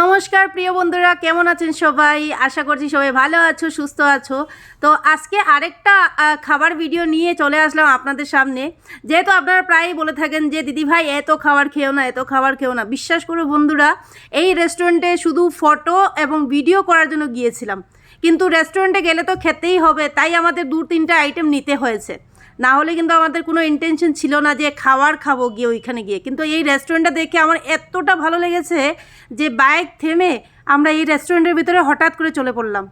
নমস্কার, প্রিয় বন্ধুরা, কেমন আছেন সবাই? আশা করছি সবাই ভালো আছো, সুস্থ আছো। তো আজকে আরেকটা খাবার ভিডিও নিয়ে চলে আসলাম আপনাদের সামনে। যেহেতু আপনারা প্রায়ই বলে থাকেন যে, দিদি ভাই, এত খাবার খেও না, এত খাবার খেও না। বিশ্বাস করো বন্ধুরা, এই রেস্টুরেন্টে শুধু ফটো এবং ভিডিও করার জন্য গিয়েছিলাম। কিন্তু রেস্টুরেন্টে গেলে তো খেতেই হবে, তাই আমাদের দু তিনটা আইটেম নিতে হয়েছে। না হলে কিন্তু আমাদের কোনো ইন্টেনশন ছিল না যে খাবার খাব গিয়ে ওইখানে গিয়ে। কিন্তু এই রেস্টুরেন্টটা দেখে আমার এতটা ভালো লেগেছে যে বাইক থেমে আমরা এই রেস্টুরেন্টের ভিতরে হঠাৎ করে চলে পড়লাম।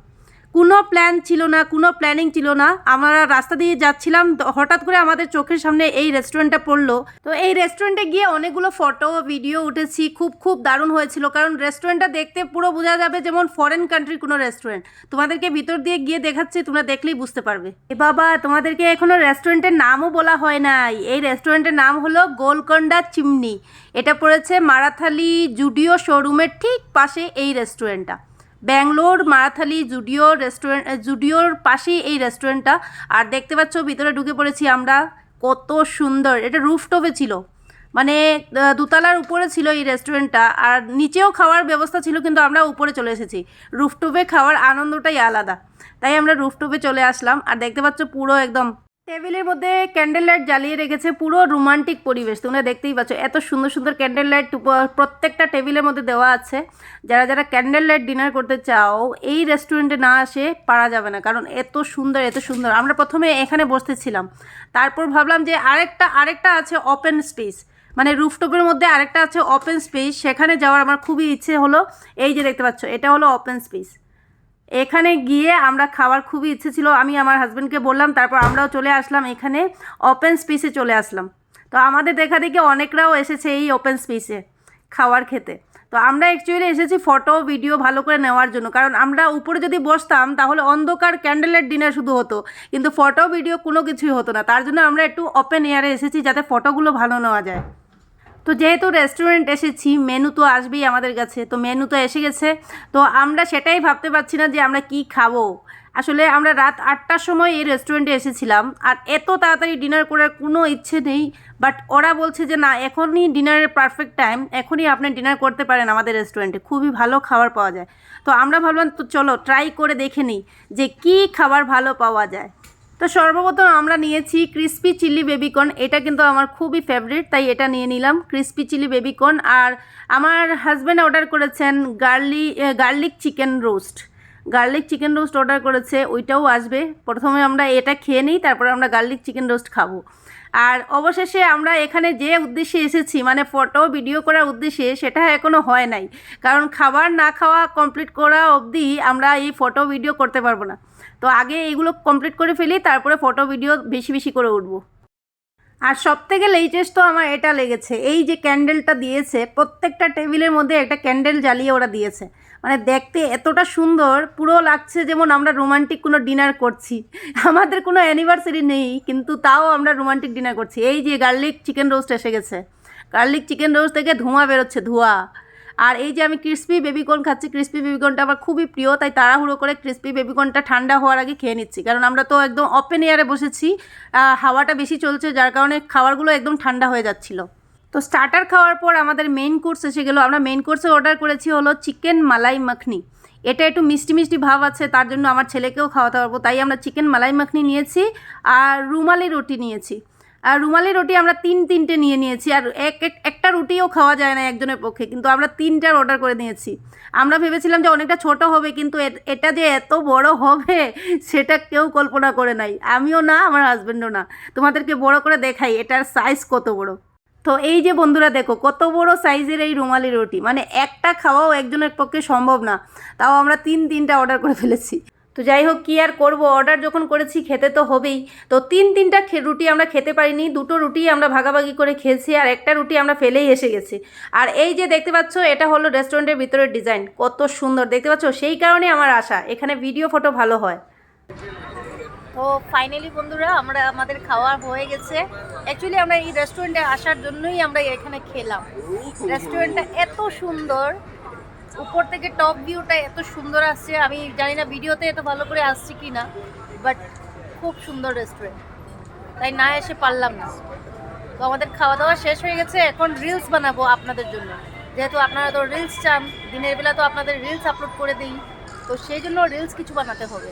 কোনো প্ল্যান ছিল না, কোনো প্ল্যানিং ছিল না। আমরা রাস্তা দিয়ে যাচ্ছিলাম হঠাৎ করে আমাদের চোখের সামনে এই রেস্টুরেন্টটা পড়ল। তো এই রেস্টুরেন্টে গিয়ে অনেকগুলো ফটো ভিডিও উঠেছি, খুব খুব দারুণ হয়েছিল। কারণ রেস্টুরেন্টটা দেখতে পুরো বোঝা যাবে যেমন ফরেন কান্ট্রির কোনো রেস্টুরেন্ট তোমাদেরকে ভিতর দিয়ে গিয়ে দেখাচ্ছি, তোমরা দেখলেই বুঝতে পারবে। এ বাবা, তোমাদেরকে এখনও রেস্টুরেন্টের নামও বলা হয় নাই। এই রেস্টুরেন্টের নাম হলো গোলকন্ডা চিমনি। এটা পড়েছে মারাথালি জুডিও শোরুমের ঠিক পাশে এই রেস্টুরেন্টটা ব্যাঙ্গলোর মারাথালি জুডিও রেস্টুরেন্ট জুডিওর পাশেই এই রেস্টুরেন্টটা। আর দেখতে পাচ্ছ, ভিতরে ঢুকে পড়েছি আমরা। কত সুন্দর। এটা রুফটপে ছিল। মানে দুতলার উপরে ছিল এই রেস্টুরেন্টটা। আর নিচেও খাওয়ার ব্যবস্থা ছিল, কিন্তু আমরা উপরে চলে এসেছি। রুফটপে খাওয়ার আনন্দটাই আলাদা। তাই আমরা রুফটপে চলে আসলাম। আর দেখতে পাচ্ছ, পুরো একদম টেবিলের মধ্যে ক্যান্ডেল লাইট জ্বালিয়ে রেখেছে পুরো রোমান্টিক পরিবেশ। তোমরা দেখতেই পাচ্ছ, এত সুন্দর সুন্দর ক্যান্ডেল লাইট প্রত্যেকটা টেবিলের মধ্যে দেওয়া আছে। যারা যারা ক্যান্ডেল লাইট ডিনার করতে চাও, এই রেস্টুরেন্টে না আসে পারা যাবে না, কারণ এত সুন্দর এত সুন্দর। আমরা প্রথমে এখানে বসতেছিলাম, তারপর ভাবলাম যে আরেকটা আরেকটা আছে ওপেন স্পেস মানে রুফটপের মধ্যে আরেকটা আছে ওপেন স্পেস সেখানে যাওয়ার আমার খুবই ইচ্ছে হলো। এই যে দেখতে পাচ্ছ, এটা হলো ওপেন স্পেস এখানে গিয়ে আমরা খাওয়ার খুবই ইচ্ছে ছিল। আমি আমার হাজব্যান্ডকে বললাম, তারপর আমরাও চলে আসলাম। এখানে ওপেন স্পেসে চলে আসলাম। তো আমাদের দেখা দেখি অনেকরাও এসেছে এই ওপেন স্পেসে খাওয়ার খেতে। তো আমরা অ্যাকচুয়ালি এসেছি ফটো ভিডিও ভালো করে নেওয়ার জন্য। কারণ আমরা উপরে যদি বসতাম, তাহলে অন্ধকার ক্যান্ডেলের ডিনার শুধু হতো। কিন্তু ফটো ভিডিও কোনো কিছুই হতো না। তার জন্য আমরা একটু ওপেন এয়ারে এসেছি যাতে ফটোগুলো ভালো নেওয়া যায়। তো যেহেতু রেস্টুরেন্ট এসেছি মেনু তো আসবেই আমাদের কাছে, তো মেনু তো এসে গেছে। তো আমরা সেটাই ভাবতে পারছি না যে আমরা কি খাব। আসলে আমরা রাত আটটার সময় এই রেস্টুরেন্টে এসেছিলাম, আর এত তাড়াতাড়ি ডিনার করার কোনো ইচ্ছে নেই। বাট ওরা বলছে যে, না, এখনই ডিনারের পারফেক্ট টাইম এখনই আপনি ডিনার করতে পারেন আমাদের রেস্টুরেন্টে খুবই ভালো খাবার পাওয়া যায়। তো আমরা ভাবলাম, তো চলো ট্রাই করে দেখে নিই যে কি খাবার ভালো পাওয়া যায়? তো সর্বপ্রথম আমরা নিয়েছি ক্রিস্পি চিলি বেবিকর্ন এটা কিন্তু আমার খুবই ফেভারিট তাই এটা নিয়ে নিলাম ক্রিস্পি চিলি বেবিকর্ন আর আমার হাজব্যান্ড অর্ডার করেছেন গার্লি garlic chicken roast garlic chicken roast order করেছে, ওইটাও আসবে। প্রথমে আমরা এটা খেয়ে নিই, তারপরে আমরা গার্লিক চিকেন রোস্ট খাব। আর অবশেষে আমরা এখানে যে উদ্দেশ্যে এসেছি মানে ফটো ভিডিও করার উদ্দেশ্যে, সেটা এখনও হয় নাই। কারণ খাবার না খাওয়া কমপ্লিট করা অবধি আমরা এই ফটো ভিডিও করতে পারব না। তো আগে এইগুলো কমপ্লিট করে ফেলি, তারপরে ফটো ভিডিও বেশি বেশি করে উঠবো। আর সব থেকে লেটেস্ট তো আমার এটা লেগেছে। এই যে ক্যান্ডেলটা দিয়েছে, প্রত্যেকটা টেবিলের মধ্যে একটা ক্যান্ডেল জ্বালিয়ে ওরা দিয়েছে। মানে দেখতে এতটা সুন্দর, পুরো লাগছে যেমন আমরা রোমান্টিক কোনো ডিনার করছি। আমাদের কোনো অ্যানিভার্সারি নেই, কিন্তু তাও আমরা রোমান্টিক ডিনার করছি। এই যে গার্লিক চিকেন রোস্ট এসে গেছে। গার্লিক চিকেন রোস্ট থেকে ধোঁয়া বেরোচ্ছে, ধোঁয়া। আর এই যে আমি ক্রিস্পি বেবিকর্ন খাচ্ছি ক্রিস্পি বেবিকর্নটা আমার খুবই প্রিয়, তাই তাড়াহুড়ো করে ক্রিস্পি বেবিকর্নটা ঠান্ডা হওয়ার আগে খেয়ে নিচ্ছি। কারণ আমরা তো একদম ওপেন এয়ারে বসেছি হাওয়াটা বেশি চলছে, যার কারণে খাবারগুলো একদম ঠান্ডা হয়ে যাচ্ছিল। তো স্টার্টার খাওয়ার পর আমাদের মেন কোর্স এসে গেলো। আমরা মেন কোর্সে অর্ডার করেছি হলো চিকেন মালাই মাখনি এটা একটু মিষ্টি মিষ্টি ভাব আছে, তার জন্য আমার ছেলেকেও খাওয়াতে পারব। তাই আমরা চিকেন মালাই মাখনি নিয়েছি আর রুমালি রুটি নিয়েছি। আর রুমালি রুটি আমরা তিন তিনটে নিয়ে নিয়েছি, আর এক এক- একটা রুটিও খাওয়া যায় না একজনের পক্ষে, কিন্তু আমরা তিনটার অর্ডার করে নিয়েছি। আমরা ভেবেছিলাম যে অনেকটা ছোট হবে, কিন্তু এটা যে এত বড় হবে, সেটা কেউ কল্পনা করে নাই। আমিও না, আমার হাজব্যান্ডও না। তোমাদেরকে বড় করে দেখাই, এটার সাইজ কত বড়। তো এই যে বন্ধুরা দেখো, কত বড় সাইজের এই রুমালি রুটি। মানে একটা খাওয়াও একজনের পক্ষে সম্ভব না, তাও আমরা তিন তিনটা অর্ডার করে ফেলেছি। তো যাই হোক, কী আর করব? অর্ডার যখন করেছি, খেতে তো হবেই। তো তিন তিনটা রুটি আমরা খেতে পারিনি, দুটো রুটি আমরা ভাগাভাগি করে খেয়েছি, আর একটা রুটি আমরা ফেলেই এসে গেছি। আর এই যে দেখতে পাচ্ছ, এটা হলো রেস্টুরেন্টের ভিতরের ডিজাইন কত সুন্দর, দেখতে পাচ্ছ? সেই কারণে আমার আশা, এখানে ভিডিও ফটো ভালো হয়। তো ফাইনালি বন্ধুরা, আমরা আমাদের খাওয়া হয়ে গেছে। অ্যাকচুয়ালি আমরা এই রেস্টুরেন্টে আসার জন্যই আমরা এখানে খেলাম। রেস্টুরেন্টটা এত সুন্দর উপর থেকে টপ ভিউটা এত সুন্দর আসছে, আমি জানি না ভিডিওতে এত ভালো করে আসছে কি না বাট খুব সুন্দর রেস্টুরেন্ট তাই না এসে পারলাম না। তো আমাদের খাওয়া দাওয়া শেষ হয়ে গেছে, এখন রিলস বানাবো আপনাদের জন্য। যেহেতু আপনারা তো রিলস চান, দিনের বেলা তো আপনাদের রিলস আপলোড করে দিই, তো সেই জন্য রিলস কিছু বানাতে হবে।